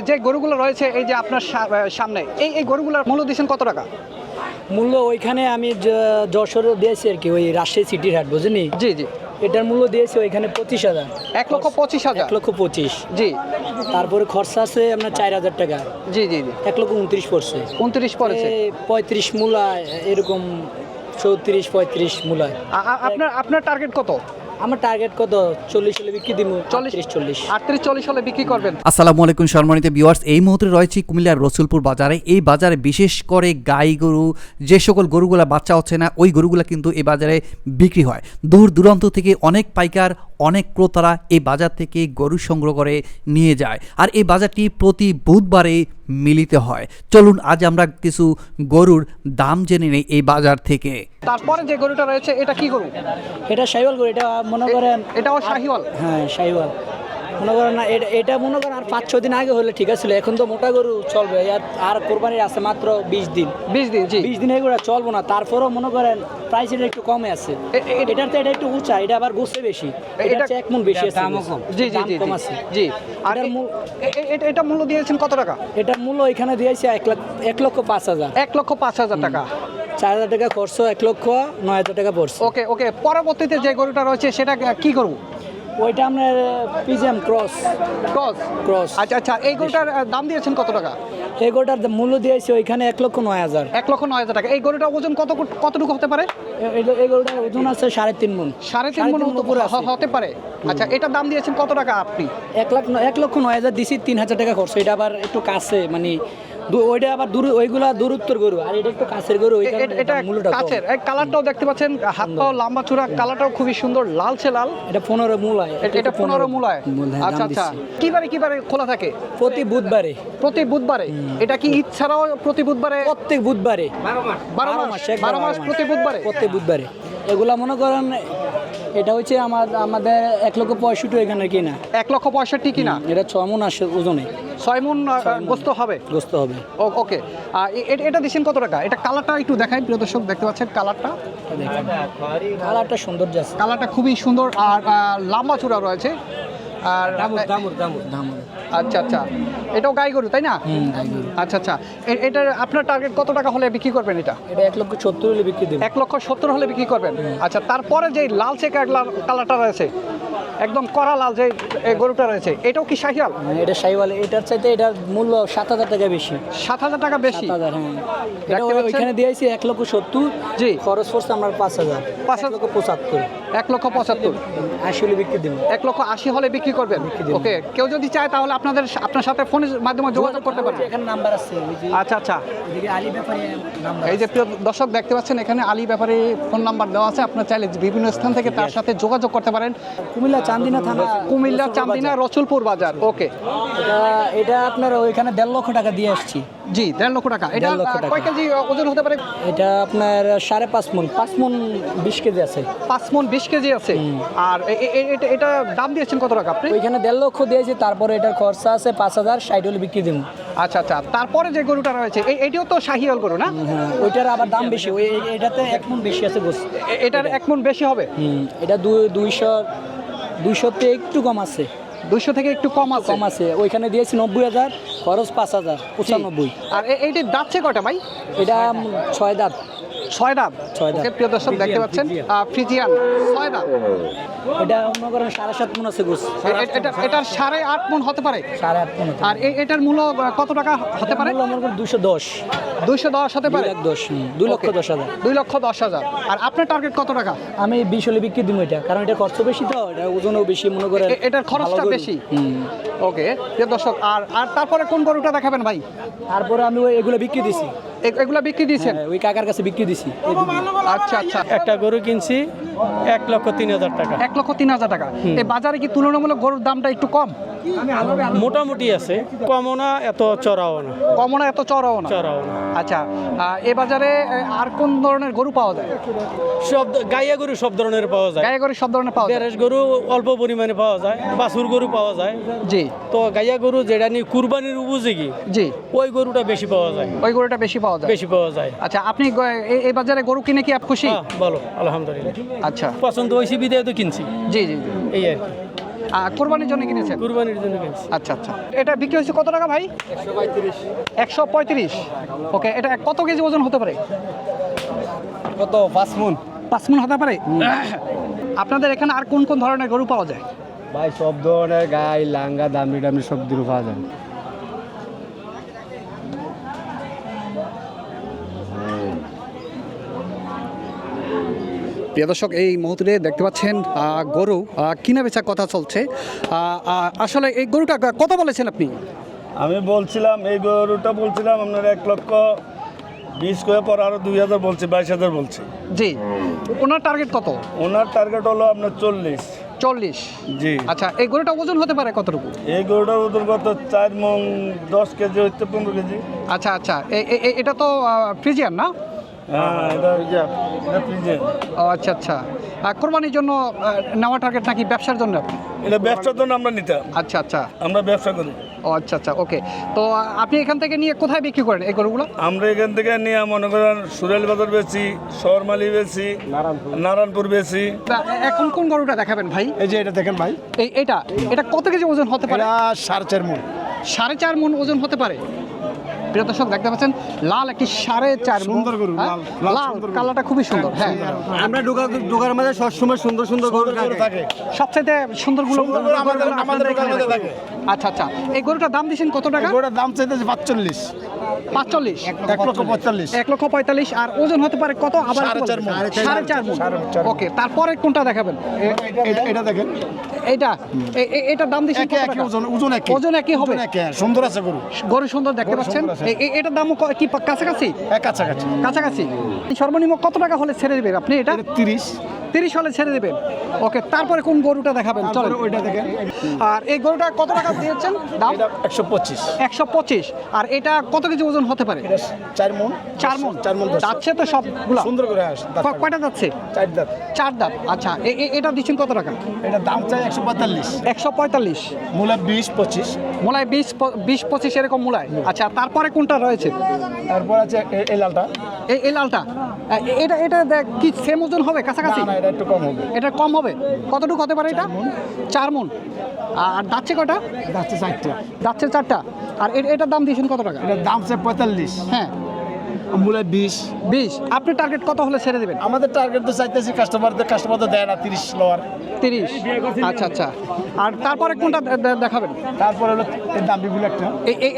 যে গরুগুলো রয়েছে এই যে আপনার সামনে এই এই গরুগুলোর মূল্য দিচ্ছেন কত টাকা? মূল্য ওইখানে আমি যশোরে দিয়েছি আর কি ওই রাজশাহী সিটির হাট বুঝলি? জি জি। এটার মূল্য দিয়েছি ওইখানে পঁচিশ হাজার। এক লক্ষ পঁচিশ হাজার? এক লক্ষ পঁচিশ। জি। তারপরে খরচা আছে আপনার চার হাজার টাকা। জি জি জি। এক লক্ষ উনত্রিশ পড়ছে। উনত্রিশ পড়েছে। পঁয়ত্রিশ মূলায় এরকম চৌত্রিশ পঁয়ত্রিশ আ- আপনার আপনার টার্গেট কত? আমার টার্গেট কত? চল্লিশ হলে বিক্রি দিব চল্লিশ। চল্লিশ চল্লিশ। আটত্রিশ চল্লিশ হলে বিক্রি করবেন। আসসালামু আলাইকুম সম্মানিত ভিউয়ার্স এই মুহূর্তে রয়েছে কুমিল্লার রসুলপুর বাজারে। এই বাজারে বিশেষ করে গাই গরু যে সকল গরুগুলা বাচ্চা হচ্ছে না ওই গরুগুলা কিন্তু এই বাজারে বিক্রি হয়। দূর দূরান্ত থেকে অনেক পাইকার অনেক ক্রেতারা এই বাজার থেকে গরু সংগ্রহ করে নিয়ে যায়। আর এই বাজারটি প্রতি বুধবারে মিলিত হয়। চলুন আজ আমরা কিছু গরুর দাম জেনে নেই এই বাজার থেকে। তারপরে যে গরুটা রয়েছে এটা কি গরু? এটা শাহিওয়াল গরু এটা মনে করেন এটাও শাহিওয়াল? হ্যাঁ সাইওয়াল মনে করেন না এটা এটা মনে করেন আর পাঁচ ছ দিন আগে হলে ঠিক আছে এখন তো মোটা গরু চলবে। আর কোরবানির আছে মাত্র বিশ দিন। বিশ দিন জি। বিশ দিন এগুলো চলবো না। তারপরেও মনে করেন প্রাইস এটা একটু কমে আছে। এটার তো এটা একটু উঁচা এটা আবার গোছে বেশি। এটা এটা- এক মন বেশি আছে জি জি জি কম। আছে। জি। আর এটা- এটা মূল্য দিয়েছেন কত টাকা? এটার মূল্য এখানে দিয়েছে এক লাখ এক লক্ষ পাঁচ হাজার। এক লক্ষ পাঁচ হাজার টাকা। চার হাজার টাকা খরচ এক লক্ষ নয় হাজার টাকা পড়ছে। ওকে ওকে। পরবর্তীতে যে গরুটা রয়েছে সেটা কি করব? ওইটা আপনার পিজিএম ক্রস ক্রস ক্রস আচ্ছা আচ্ছা এই গরুটার দাম দিয়েছেন কত টাকা? এই গোটার মূল্য দিয়েছে ওইখানে এক লক্ষ নয় হাজার। এক লক্ষ নয় হাজার টাকা। এই গরুটার ওজন কত কতটুকু হতে পারে? এই- গরুটার ওজন আছে সাড়ে তিন মন সাড়ে তিন মন হতে পারে আচ্ছা এটার দাম দিয়েছেন কত টাকা আপনি? এক লাখ এক লক্ষ নয় হাজার দিছি তিন হাজার টাকা খরচ। এটা আবার একটু কাছে মানে ওইটা আবার দূর ওইগুলা দূরত্বর গরু। আর এটা একটু কাছের গরু ওই কারণে এটা। কাছের। কালারটাও দেখতে পাচ্ছেন হাত পাও লম্বা চূড়া কালারটাও খুবই সুন্দর লালচে লাল। এটা পনেরো মূলায়। এটা পনেরো মূলায়। মূলায় আচ্ছা আচ্ছা। কিবারে কিবারে খোলা থাকে? প্রতি বুধবারে। প্রতি বুধবারে? এটা কি ঈদ ছাড়াও প্রতি বুধবারে? প্রত্যেক বুধবারে। বারো বারো মাস মাস, একবার বারো মাস বারো মাস। প্রতি বুধবারে? প্রত্যেক বুধবারে। এগুলা মনে করেন এটা হচ্ছে আমার আমাদের এক লক্ষ পঁয়ষট্টি এখানে কিনা। এক লক্ষ পঁয়ষট্টি কিনা? এটা ছয় মন আসে ওজনে। ছয় মন গোস্ত হবে? গোস্ত হবে। ওকে। এটা দিচ্ছেন কত টাকা? এটা কালারটা একটু দেখাই প্রিয় দর্শক দেখতে পাচ্ছেন কালারটা? কালারটা সুন্দর যাচ্ছে কালারটা খুবই সুন্দর আর লম্বা চূড়া রয়েছে। আর আচ্ছা আচ্ছা। এটাও গাই গরু তাই না? হুম গাই গরু। আচ্ছা আচ্ছা। এটার আপনার টার্গেট কত টাকা হলে বিক্রি করবেন এটা? এটা এক লক্ষ সত্তর হলে বিক্রি দেবেন এক লক্ষ সত্তর হলে বিক্রি করবেন। আচ্ছা তারপরে যে লাল চেক কালারটা রয়েছে একদম করা লাল যে গরুটা রয়েছে এটাও কি শাহিয়াল হ্যাঁ, এটা সাইওয়াল এটার চাইতে এটার মূল্য সাত হাজার টাকা বেশি। সাত হাজার টাকা বেশি? সাত হাজার হ্যাঁ। এটা ওইখানে দিয়েছি এক লক্ষ সত্তর। জি। খরচ পড়ছে আমার পাঁচ হাজার। পাঁচ লক্ষ পঁচাত্তর। এক লক্ষ পঁচাত্তর। আশি হলে বিক্রি দেবো। এক লক্ষ আশি হলে বিক্রি করবেন? ওকে কেউ যদি চায় তাহলে আপনাদের আপনার সাথে ফোনের মাধ্যমে যোগাযোগ করতে পারবে এখানে নাম্বার আছে আচ্ছা আচ্ছা। আলী ব্যাপারে এই যে প্রিয় দর্শক দেখতে পাচ্ছেন এখানে আলী ব্যাপারে ফোন নাম্বার দেওয়া আছে। আপনার চাইলে বিভিন্ন স্থান থেকে তার সাথে যোগাযোগ করতে পারেন। কুমিল্লা চান্দিনা থানা কুমিল্লা চান্দিনা বাজার। রসুলপুর বাজার ওকে এটা আপনার ওইখানে দেড় লক্ষ টাকা দিয়ে আসছি। জি দেড় লক্ষ টাকা। এটা। কয় কেজি ওজন হতে পারে? এটা আপনার সাড়ে পাঁচ মন পাঁচ মন বিশ কেজি আছে। পাঁচ মন বিশ কেজি আছে। আর এটা দাম দিয়েছেন কত টাকা আপনি? ওইখানে দেড় লক্ষ দিয়েছি তারপরে এটার খরচা আছে পাঁচ হাজার ষাট হলে বিক্রি দেবো। আচ্ছা আচ্ছা। তারপরে যে গরুটা রয়েছে এটিও তো শাহিয়াল গরু না? হ্যাঁ ওইটার আবার দাম বেশি। ওই এটাতে এক মন বেশি আছে গোস এটার এক মন বেশি হবে? এটা দুই দুইশো দুইশোতে একটু কম আছে। দুইশো থেকে একটু কম আছে? কম আছে। ওইখানে দিয়েছি নব্বই হাজার খরচ পাঁচ হাজার পঁচানব্বই। আর এইটা দাঁত দাঁতছে কটা ভাই? এটা ছয় দাঁত। ছয় প্রিয় দর্শক দেখতে পাচ্ছেন ফ্রিজিয়ান। ছয় এটা মনে করেন সাড়ে সাত মন আছে গোস। এটা এটার সাড়ে আট মন হতে পারে। সাড়ে আট মন আর এটার মূল্য কত টাকা হতে পারে? মনে করেন দুশো দশ। দুইশো দশ হতে পারে? লাখ দশ দুই লক্ষ দশ হাজার। দুই লক্ষ দশ হাজার। আর আপনার টার্গেট কত টাকা? আমি বিশ হলে বিক্রি দিব এটা কারণ এটা খরচ বেশি তো এটা ওজনও বেশি মনে করেন এটার খরচটা বেশি? ওকে প্রিয় দর্শক আর আর তারপরে কোন গরুটা দেখাবেন ভাই? তারপরে আমি ওই এগুলো বিক্রি দিছি। এগুলা বিক্রি দিয়েছেন? হ্যাঁ, ওই কাকার কাছে বিক্রি দিছি। আচ্ছা আচ্ছা। একটা গরু কিনছি এক লক্ষ তিন হাজার টাকা। এক লক্ষ তিন হাজার টাকা। এই বাজারে কি তুলনামূলক গরুর দামটা একটু কম? মোটামুটি আছে কমও না এত চড়াও না। কমও না এত চড়াও না। চড়াও না। আচ্ছা এ বাজারে আর কোন ধরনের গরু পাওয়া যায়? সব গাইয়া গরু সব ধরনের পাওয়া যায়। গায়ে গরু সব ধরনের পাওয়া যায়। গরু অল্প পরিমাণে পাওয়া যায় বাছুর গরু পাওয়া যায়। জি। তো গাইয়া গরু যেটা নিয়ে কুরবানির উপযোগী জি। ওই গরুটা বেশি পাওয়া যায়। ওই গরুটা বেশি পাওয়া যায়। বেশি পাওয়া যায়। আচ্ছা আপনি গ- এই- এই বাজারে গরু কিনে কি আপ খুশি? হ্যাঁ বলো আলহামদুলিল্লাহ। আচ্ছা। পছন্দ হয়েছে বিদায় তো কিনছি। জি জি জি। এই আর কি। আহ, কোরবানির জন্য কিনেছেন? কুরবানির জন্য কিনছি। আচ্ছা আচ্ছা। এটা বিক্রি হয়েছে কত টাকা ভাই? একশো পঁয়ত্রিশ। ওকে এটা কত কেজি ওজন হতে পারে? কত? পাঁচ মন। পাঁচ মন হতে পারে? আপনাদের এখানে আর কোন কোন ধরনের গরু পাওয়া যায়? ভাই সব ধরনের গাই লাঙ্গা দামি দামি সব দূর পাওয়া যায়। প্রিয় দর্শক এই মুহূর্তে দেখতে পাচ্ছেন গরু কিনা বেচার কথা চলছে। আসলে এই গরুটা কত বলেছেন আপনি? আমি বলছিলাম এই গরুটা বলছিলাম আপনার এক লক্ষ বিশ করে পর আরও দুই হাজার বলছি বাইশ হাজার বলছে। জি। ওনার টার্গেট কত? ওনার টার্গেট হলো আপনার চল্লিশ। চল্লিশ। জি। আচ্ছা এই গরুটা ওজন হতে পারে কতটুকু? এই গরুটার ওজন কত? চার মন দশ কেজি হচ্ছে পনেরো কেজি। আচ্ছা আচ্ছা। এটা তো ফ্রিজিয়ান না? হ্যাঁ এটা ফ্রিজে ও আচ্ছা আচ্ছা। কোরবানির জন্য নেওয়া টার্গেট নাকি ব্যবসার জন্য? এটা ব্যবসার জন্য আমরা নিতাম। আচ্ছা আচ্ছা। আমরা ব্যবসা করি। ও আচ্ছা আচ্ছা ওকে। তো আপনি এখান থেকে নিয়ে কোথায় বিক্রি করেন এই গরুগুলো? আমরা এখান থেকে নিয়ে মনে করেন সুরেল বাজার বেশি শহরমালি বেশি নারায়ণপুর। বেশি তা এখন কোন গরুটা দেখাবেন ভাই? এই যে এটা দেখেন ভাই। এই এটা এটা কত কেজি ওজন হতে পারে? সাড়ে চার মন। সাড়ে চার মন ওজন হতে পারে? প্রিয় দর্শক দেখতে পাচ্ছেন লাল একটি সাড়ে চার। সুন্দর গরু, হ্যাঁ? লাল। কালারটা খুবই সুন্দর হ্যাঁ আমরা ঢোকার ডোকার মাঝে সবসময় সুন্দর সুন্দর গরু থাকে সবচেয়ে সুন্দরগুলো আমাদের আমাদের থাকে আচ্ছা আচ্ছা। এই গরুটার দাম দিয়েছেন কত টাকা? গরুটার দাম চাইতেছে পাঁচচল্লিশ। পাঁচচল্লিশ। এক লক্ষ পঁয়তাল্লিশ। এক লক্ষ পঁয়তাল্লিশ। আর ওজন হতে পারে কত? আবার সাড়ে চার। ওকে তারপরে কোনটা দেখাবেন? এটা- দেখেন। দাম দিয়েছেন? ওজন ওজন একই ওজন একই হবে? হ্যাঁ, সুন্দর আছে গরু। গরু সুন্দর দেখতে পাচ্ছেন? এটার ক- কি কাছাকাছি? কাছাকাছি। কাছাকাছি। সর্বনিম্ন কত টাকা হলে ছেড়ে দেবেন আপনি এটা? এটা তিরিশ। তিরিশ হলে ছেড়ে দেবেন। ওকে তারপরে কোন গরুটা দেখাবেন? চলেন। ওইটা দেখেন। আর এই গরুটা কত টাকা দিয়েছেন দাম? একশো পঁচিশ। একশো পঁচিশ। আর এটা কত কেজি ওজন হতে পারে? চার মন। চার মন। চার মন যাচ্ছে তো সবগুলো। সুন্দর করে কয়টা যাচ্ছে? চার দাঁত। চার দাঁত। আচ্ছা এটা দিচ্ছেন কত টাকা? এটা দাম চাই একশো পঁয়তাল্লিশ। একশো পঁয়তাল্লিশ। মূলা বিশ পঁচিশ। মোলায় বিশ বিশ পঁচিশ এরকম মোলায়? আচ্ছা তারপরে কোনটা রয়েছে? তারপর আছে এই লালটা এই লালটা এটা এটা দেখ কি সেম ওজন হবে কাছাকাছি? এটা একটু কম হবে। এটা কম হবে? কতটুকু হতে পারে এটা? চার মন। আর যাচ্ছে কটা যাচ্ছে চারটা। যাচ্ছে চারটা। আর এটার দাম দিয়েছেন কত টাকা? এটার দাম সে পঁয়তাল্লিশ। হ্যাঁ। মূলা বিশ। বিশ। আপনি টার্গেট কত হলে ছেড়ে দেবেন? আমাদের টার্গেট তো চাইতেছি কাস্টমারদের কাস্টমার তো দেয় না তিরিশ লোয়ার তিরিশ। আচ্ছা আচ্ছা। আর তারপরে কোনটা দেখাবেন? তারপর হলো এর দাম বিপুল একটা।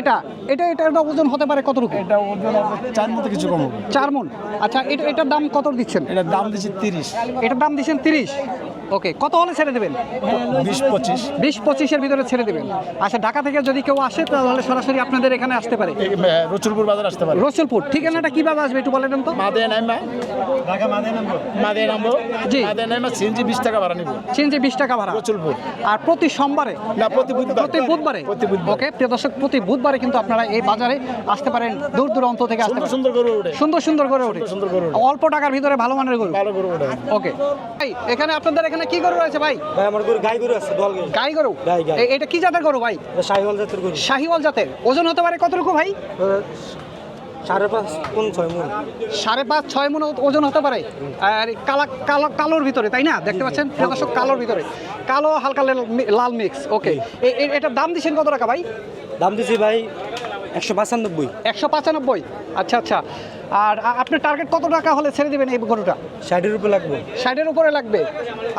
এটা এটা এটা এটা ওজন হতে পারে কতটুকু? এটা ওজন চার মতো কিছু কম হবে। চার মন। আচ্ছা এটা এটার দাম কত দিচ্ছেন? এটার দাম দিচ্ছি তিরিশ। এটার দাম দিচ্ছেন তিরিশ। ওকে কত হলে ছেড়ে দেবেন? বিশ পঁচিশ। বিশ পঁচিশের ভিতরে ছেড়ে দেবেন। আচ্ছা ঢাকা থেকে যদি কেউ আসে তাহলে সরাসরি আপনাদের এখানে আসতে পারে। রসুলপুর বাজার আসতে পারে। রসুলপুর ঠিকানাটা কীভাবে আসবে একটু বলে দেন তো? মাদে নাইমা ঢাকা মাদে নামবো জি। মাদে নাইমা সিএনজি বিশ টাকা ভাড়া নিব। চেঞ্জে বিশ টাকা ভাড়া। রসুলপুর। আর প্রতি সোমবারে? না প্রতি বুধবার। প্রতি বুধবারে? প্রতি বুধবার। ওকে প্রিয় দর্শক প্রতি বুধবারে কিন্তু আপনারা এই বাজারে আসতে পারেন দূর দূরান্ত থেকে আসতে সুন্দর পারেন। সুন্দর গরু উঠে। সুন্দর সুন্দর করে ওঠে সুন্দর গরু অল্প টাকার ভিতরে ভালো মানের গরু। ভালো গরু উঠে। ওকে। এখানে আপনাদের এখানে কি গরু রয়েছে ভাই? ভাই আমার গরু গাই গরু আছে দল গরু। গাই গরু? গাই, গাই। এটা কি জাতের গরু ভাই? শাহিওয়াল জাতের গরু। শাহিওয়াল জাতের। ওজন হতে পারে কতটুকু ভাই? সাড়ে পাঁচ কোন ছয় মন সাড়ে পাঁচ ছয় মন ওজন হতে পারে। আর কালা কালো কালোর ভিতরে তাই না? দেখতে পাচ্ছেন? দর্শক কালোর ভিতরে। কালো হালকা লাল লাল মিক্স ওকে এটার দাম দিচ্ছেন কত টাকা ভাই? দাম দিছি ভাই একশো পঁচানব্বই। একশো পঁচানব্বই। আচ্ছা আচ্ছা। আর আপনার টার্গেট কত টাকা হলে ছেড়ে দেবেন এই গরুটা? ষাটের উপরে লাগবে। ষাটের উপরে লাগবে।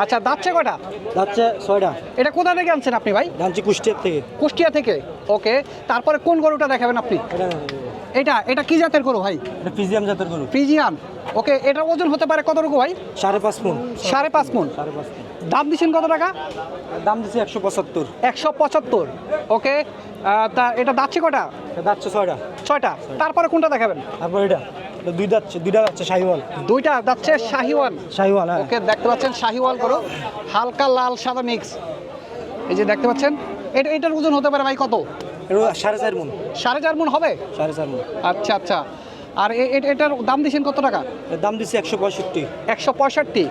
আচ্ছা দাচ্ছে কটা যাচ্ছে ছয়টা। এটা কোথা থেকে আনছেন আপনি ভাই? জানছি কুষ্টিয়া থেকে। কুষ্টিয়া থেকে। ওকে তারপরে কোন গরুটা দেখাবেন আপনি? এটা এটা কি জাতের গরু ভাই? এটা পিজিএম জাতের গরু। ফ্রিজিয়ান ওকে এটার ওজন হতে পারে কতটুকু ভাই? সাড়ে পাঁচ মন। সাড়ে পাঁচ মন। সাড়ে পাঁচ দাম দিচ্ছেন কত টাকা? দাম দিছি একশো পঁচাত্তর। একশো পঁচাত্তর। ওকে তা এটা দাচ্ছে কটা যাচ্ছে ছয়টা। ছয়টা। তারপরে কোনটা দেখাবেন? তারপর এটা। দুই যাচ্ছে দুইটা যাচ্ছে শাহিওয়াল। দুইটা যাচ্ছে শাহিওয়ান শাহিওয়াল হ্যাঁ। ওকে দেখতে পাচ্ছেন শাহিওয়াল গরু হালকা লাল সাদা মিক্স এই যে দেখতে পাচ্ছেন এটা এটার ওজন হতে পারে ভাই কত? সাড়ে চার মন সাড়ে চার মন হবে? সাড়ে চার মন আচ্ছা আচ্ছা। আর এটার দাম দিচ্ছেন কত টাকা? দাম দিছি একশো পঁয়ষট্টি। একশো পঁয়ষট্টি।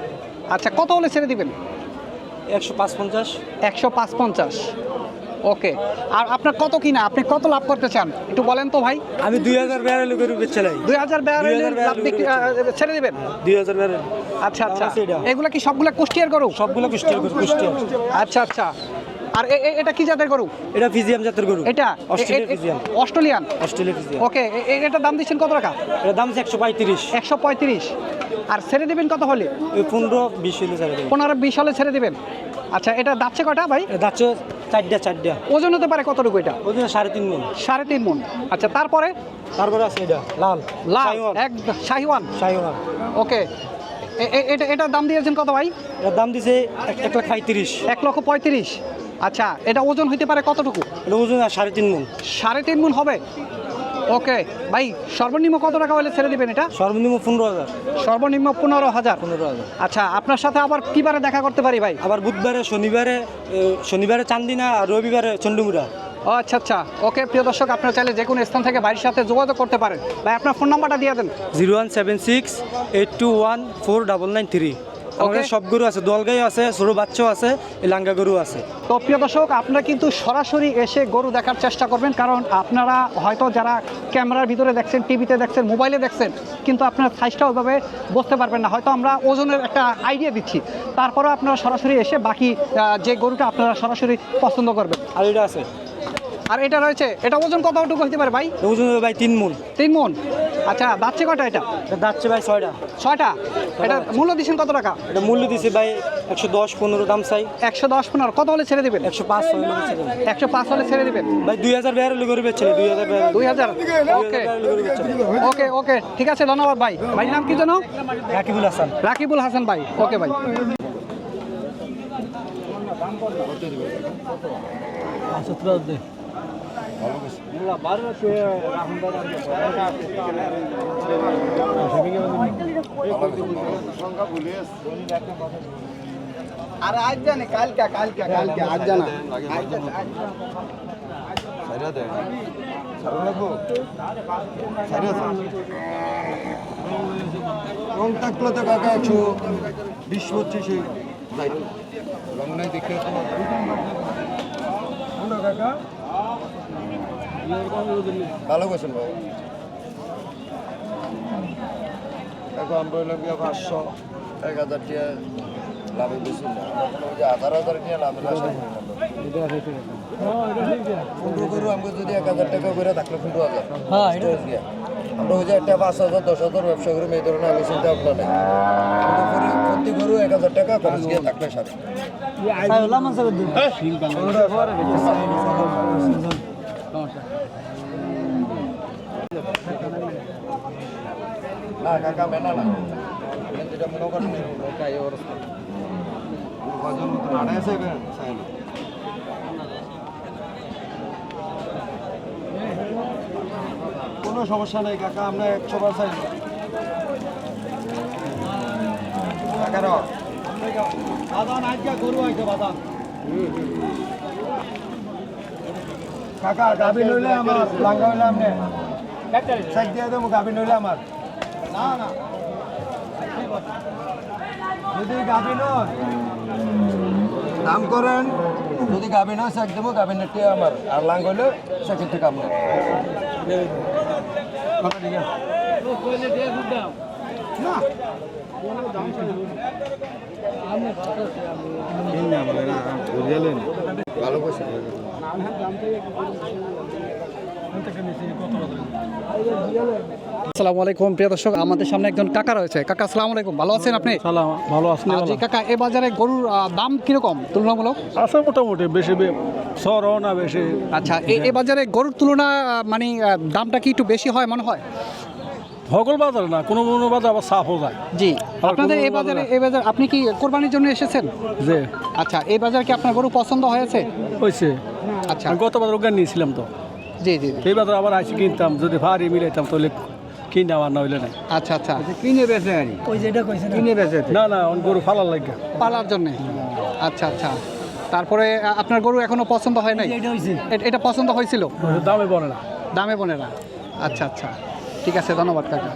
আচ্ছা কত হলে ছেড়ে দিবেন? একশো পাঁচ পঞ্চাশ। একশো পাঁচ পঞ্চাশ। ওকে। আর আপনার কত কিনা? আপনি কত লাভ করতে চান? একটু বলেন তো ভাই। আমি দুই হাজার বেড়ালে গরু বেচে লাই। দুই হাজার লাভ ছেড়ে দিবেন? দুই হাজার বেড়ালে আচ্ছা আচ্ছা। এটা। কি সবগুলা কুষ্টিয়ার গরু? সবগুলো কুষ্টিয়ার গরু কুষ্টিয়ার। আচ্ছা আচ্ছা। আর এটা কি জাতের গরু? এটা ফিজিয়াম জাতের গরু। এটা? অস্ট্রেলিয়ান? অস্ট্রেলিয়া ফিজিয়াম। ওকে এটার দাম দিচ্ছেন কত টাকা? এটা দাম হচ্ছে একশো পঁয়ত্রিশ। একশো পঁয়ত্রিশ। আর ছেড়ে দিবেন কত হলে? পনেরো বিশ হলে চাই দেবে। পনেরো বিশ হলে ছেড়ে দিবেন। আচ্ছা এটা দাচ্ছে কটা ভাই? এটা যাচ্ছে চারটা চারটা। ওজন হতে পারে কতটুকু এটা? ওজন সাড়ে তিন মন। সাড়ে তিন মন। আচ্ছা তারপরে? তারপরে আছে এটা লাল। লাল। এক শাহিওয়ান শাহিওয়ান ওকে। এটা এটার দাম দিয়েছেন কত ভাই? এটার দাম দিছে এক- লাখ পঁয়ত্রিশ। এক লক্ষ পঁয়ত্রিশ। আচ্ছা এটা ওজন হইতে পারে কতটুকু? এটা ওজন সাড়ে তিন মন। সাড়ে তিন মন হবে? ওকে ভাই সর্বনিম্ন কত টাকা হলে ছেড়ে দিবেন এটা? সর্বনিম্ন পনেরো হাজার। সর্বনিম্ন পনেরো হাজার? পনেরো হাজার। আচ্ছা আপনার সাথে আবার কিবারে দেখা করতে পারি ভাই? আবার বুধবারে শনিবারে শনিবারে চান্দিনা আর রবিবারে চন্ডুমুড়া ও আচ্ছা আচ্ছা। ওকে প্রিয় দর্শক আপনারা চাইলে যে কোনো স্থান থেকে বাড়ির সাথে যোগাযোগ করতে পারেন। ভাই আপনার ফোন নাম্বারটা দিয়ে দেন। Zero one seven six eight two one four double nine three. আমাদের সব গরু আছে দলগাই আছে ছোটো বাচ্চাও আছে লাঙ্গা গরু আছে। তো প্রিয় দর্শক আপনারা কিন্তু সরাসরি এসে গরু দেখার চেষ্টা করবেন কারণ আপনারা হয়তো যারা ক্যামেরার ভিতরে দেখছেন টিভিতে দেখছেন মোবাইলে দেখছেন কিন্তু আপনারা সাইজটা ওইভাবে বুঝতে পারবেন না। হয়তো আমরা ওজনের একটা আইডিয়া দিচ্ছি। তারপরে আপনারা সরাসরি এসে বাকি যে গরুটা আপনারা সরাসরি পছন্দ করবেন। আর এটা আছে। আর এটা রয়েছে এটা ওজন কতটুকু হতে পারে ভাই? ওজন হবে ভাই তিন মন। তিন মন। আচ্ছা দাচ্ছে কটা এটা? এটা যাচ্ছে ভাই ছয়টা। ছয়টা? এটা মূল্য দিচ্ছেন কত টাকা? এটা মূল্য দিছে ভাই একশো দশ পনেরো দাম চাই। একশো দশ পনেরো। কত হলে ছেড়ে দেবেন? একশো পাঁচ ছেলে একশো পাঁচ হলে ছেড়ে দেবেন? ভাই দুই হাজার বেয়ার লোক গরু বেচছে দুই হাজার বেয়ার দুই হাজার? ওকে। ওকে ওকে। ঠিক আছে ধন্যবাদ ভাই। ভাই নাম কি যেন? রাকিবুল হাসান। রাকিবুল হাসান ভাই। ওকে ভাই। আর আজ জানে কালকে কালকে কালকে আজ জানা। রং থাকলে তো কাকা একশো বিশ পঁচিশে। রং নাই দেখে ভালো করছেন বাবা এখন আমরা হইলাম গিয়ে পাঁচশো এক হাজার টাকা লাভে বেশি না ওই যে হাজার হাজার টাকা লাভের আশা করি পনেরো করু আমাকে যদি এক হাজার টাকা করে থাকলে পনেরো হাজার। Storage দিয়া। আমরা ওই যে একটা পাঁচ হাজার দশ হাজার ব্যবসা করি এই ধরনের আমি চিন্তা ভাবনা নেই। কিন্তু প্রতি গরু এক হাজার টাকা খরচ গিয়ে থাকলে সাথে না কাকা মেনা না যেটা মনে করেন কাই অবস্থা কজন মতো আড়াই আছে চাই না কোনো সমস্যা নেই কাকা আমরা একশো বার চাই কাকার বাদান আজকে গরু আছে বাদান কাকা, গাভী নইলে আমার লাঙ্গা হইলে আপনি সাইড দিয়ে দেবো গাভী নইলে আমার না না। যদি গাভী নয় দাম করেন যদি গাভী নয় সাইড দেবো, গাভী নেটে আমার আর লাঙ্গ হইলে সেকেন্ড থেকে আমার ভালো করছে আসসালামু আলাইকুম প্রিয় দর্শক আমাদের সামনে একজন কাকা রয়েছে। কাকা আসসালামু আলাইকুম ভালো আছেন আপনি? ভালো আছেন জি কাকা এ বাজারে গরুর দাম কীরকম? তুলনামূলক? আছে মোটামুটি বেশি সরও না বেশি। আচ্ছা এ- বাজারে গরুর তুলনা মানে দামটা কি একটু বেশি হয় মনে হয়? সকল বাজার না কোনো কোনো বাজার আবার সাফও যায়। জি আপনাদের এই বাজারে এই বাজার আপনি কি কোরবানির জন্য এসেছেন? আচ্ছা এই বাজার কি আপনার গরু পছন্দ হয়েছে? হয়েছে। আচ্ছা। আমি গত ওখানে নিয়েছিলাম তো। জি জি জি। এই আবার আইসি কিনতাম যদি ভারী মিলাইতাম তাহলে কিনে আমার না হইলে নাই আচ্ছা আচ্ছা। কিনে বেছে আনি। ওই যেটা কইছেন। কিনে বেছে না না অন গরু ফালার লাগে। পালার জন্য? আচ্ছা আচ্ছা। তারপরে আপনার গরু এখনও পছন্দ হয় নাই? এটা পছন্দ হয়েছিল দামে বনে না। দামে বনে না। আচ্ছা আচ্ছা। ঠিক আছে ধন্যবাদ কাকা।